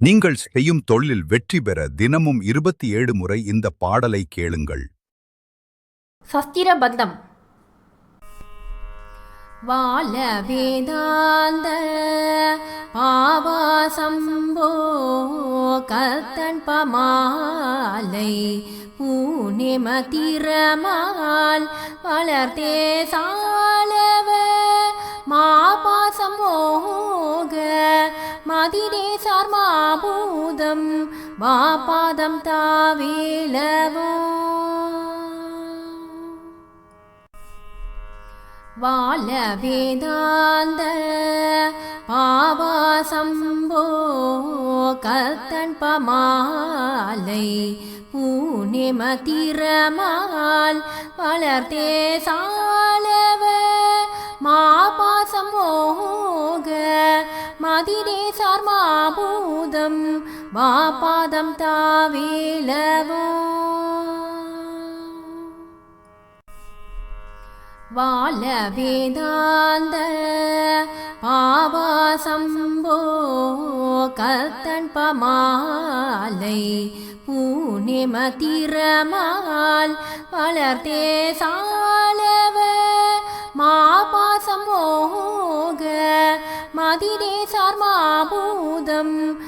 நீங்கள் செய்யும் தொழிலில் வெற்றி பெற தினமும் இருபத்தி ஏழு முறை இந்த பாடலை கேளுங்கள். சஸ்திர பந்தம் வால வேதாந்த பாவாசம்போ கத்தன் பமாலை பூனிமதிரமால் வளர்த்தே சாலவ மாபாதம் தாவேலவோ. வாழ வேதாந்த பாவாசம்போ கத்தன் பமாலை பூனிம திறமால் வளர்த்தே சாலவ. மாபாசம் ஓக மதிரே சார்மாபூதம் மாபாதம் தாவேலவோ. வாழ வேதாந்த பாவாசம்போ. கத்தன் பமாலை பூனிமதிரமால் வளர்த்தே சாலவ. மாபாசம் மோக மதிரே சார்மாபூதம் மாபாதம்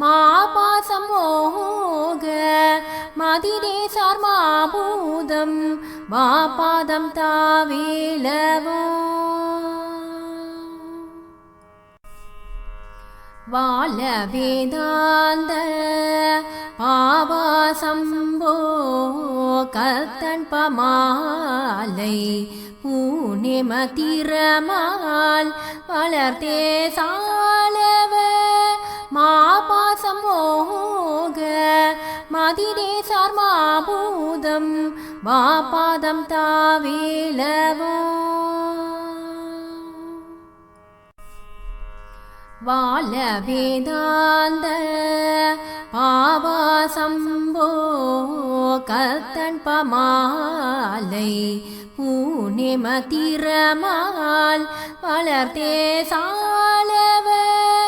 மாபாசம் ஓக மதிதேசார் மாபூதம் மாபாதம் தாவேலவோ. வாழ வேதாந்த பாவாசம்போ கர்த்தன் பமாலை பூனிமதிரமால் வளர்த்தே சாலவ. மதிரே சார்மாபூதம் வாபாதம் தாவேலவோ. வாழ வேதாந்த பாவாசம்போ கத்தன் பமாலை பூனிமதிரமால் வளர்த்தே சாலவர்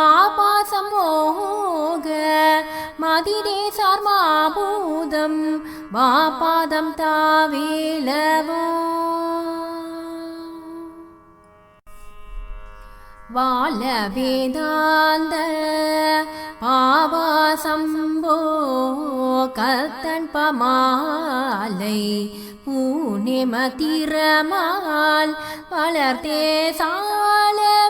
மாபாசம் மோக மதிரே சார்மாபூதம் வாபாதம் தாவேலவோ. வாழ வேதாந்த பாவாசம்போ கத்தன் பமாலை பூனிமதிரமால் வளர்த்தே சாலவ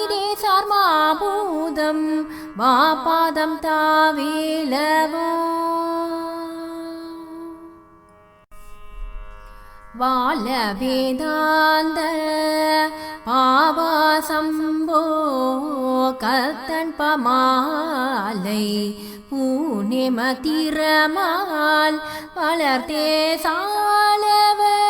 மதிரே சார்மாபூதம் வாபாதம் தாவேலவோ. வாழ வேதாந்த பாவாசம்போ கத்தன் பமாலை பூனிம திறமால் வளர்த்தே சாலவர்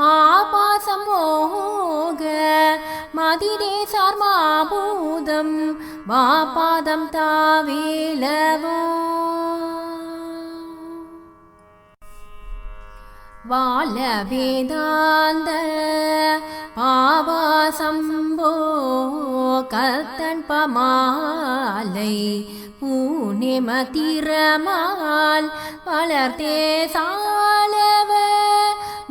மாபாசம் ஓக மதிரே சார் மாபூதம் மாபாதம் தாவேலவோ. வாழ வேதாந்த பாவாசம்போ கத்தன் பமாலை பூனிமதிரமால் வளர்த்தே சாலவர்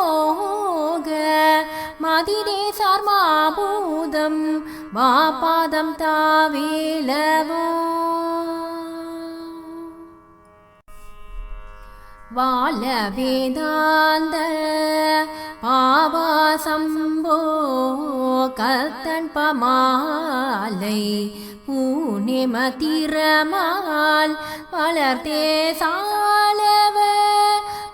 மோக மதிரே சார்மாபூதம் வாபாதம் தாவேலவோ. வாழ வேதாந்த பாவாசம்போ கத்தன் பமாலை பூனிமதிரமால் வளர்த்தே சாலவர்.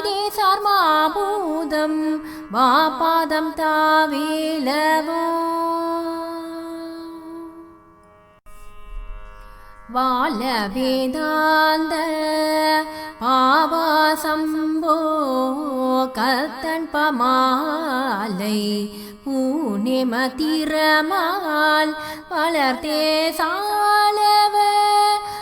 மதிரே சார்மாபூதம் வாபாதம் தாவேலவோ. வாழ வேதாந்த பாவாசம்போ கத்தன் பமாலை பூனிமதிரமால் வளர்த்தே சாலவர்.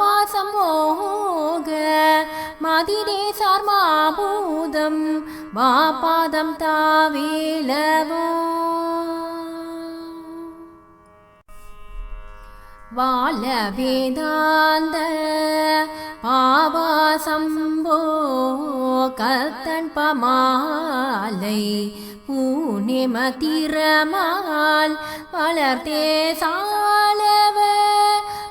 பாசம் மோக மதிரே சார்மாபூதம் மாபாதம் தாவேலவோ. வாழ வேதாந்த பாவாசம்போ கத்தன் பமாலை பூனிம திறமால் வளர்த்தே சாலவ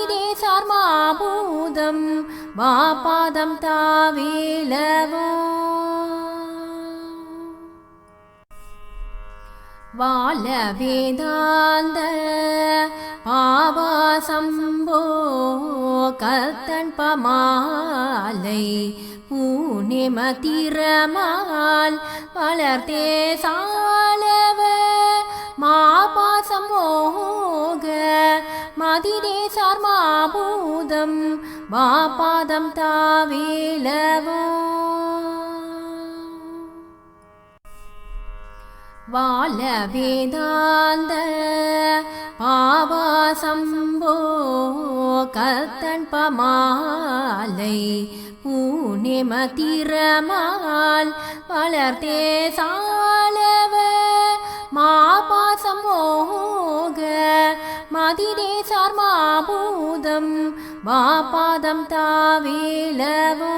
மதிரே சார்மாபூதம் வாபாதம் தாவேலவோ. வாழ வேதாந்த பாவாசம்போ கத்தன் பமாலை பூனிமதிரமால் வளர்த்தே சாலவர் மாபாசம் மோக மதிரே சார்மாபூதம் மாபாதம் தாவேலவோ. வாழ வேதாந்த பாவாசம்போ கத்தன் பமாலை பூனிமதிரமால் வளர்த்தே சாலவ. மாபாசம் ஓக மதிரே சார்மாபூதம் மாபாதம் தாவேலவோ